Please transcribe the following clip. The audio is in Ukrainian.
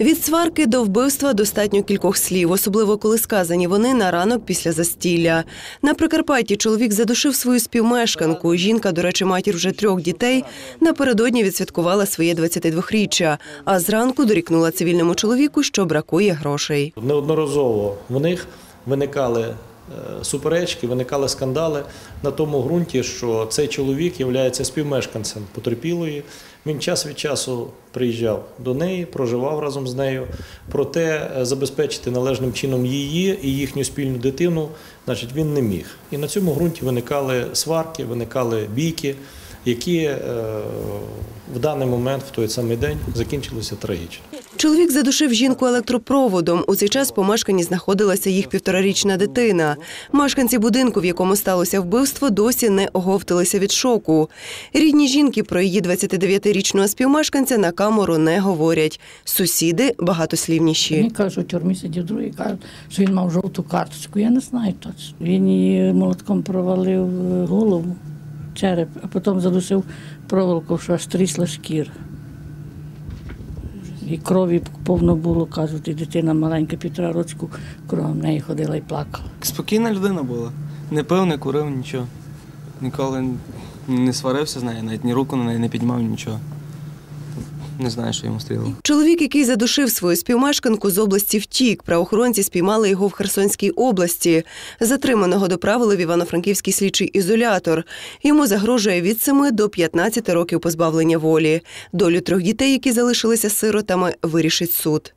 Від сварки до вбивства достатньо кількох слів, особливо коли сказані вони на ранок після застілля. На Прикарпатті чоловік задушив свою співмешканку. Жінка, до речі, матір вже трьох дітей, напередодні відсвяткувала своє 22-річчя, а зранку дорікнула цивільному чоловіку, що бракує грошей. Неодноразово в них виникали суперечки, виникали скандали на тому ґрунті, що цей чоловік є співмешканцем потерпілої. Він час від часу приїжджав до неї, проживав разом з нею. Проте е, забезпечити належним чином її і їхню спільну дитину, значить, він не міг. І на цьому ґрунті виникали сварки, виникали бійки, які е, в даний момент, в той самий день, закінчилися трагічно. Чоловік задушив жінку електропроводом. У цей час в помешканні знаходилася їх півторарічна дитина. Мешканці будинку, в якому сталося вбивство, досі не оговталися від шоку. Рідні жінки про її 29-річного співмешканця на камеру не говорять. Сусіди багатослівніші. Одні кажуть, що тюрмі сидів, другі кажуть, що він мав жовту карточку. Я не знаю точно. Він її молотком провалив е, голову, череп, а потім задушив проволоку, що аж трісла шкіра. І крові повно було, кажуть, і дитина маленька, півтора рочку, кров в неї ходила і плакала. Спокійна людина була. Не пив, не курив, нічого. Ніколи не сварився з нею, навіть ні руку на неї не піднімав, нічого. Не знаю, що йому стрілило. Чоловік, який задушив свою співмешканку з області втік. Правоохоронці спіймали його в Херсонській області. Затриманого доправили в Івано-Франківський слідчий ізолятор. Йому загрожує від 7 до 15 років позбавлення волі. Долю трьох дітей, які залишилися сиротами, вирішить суд.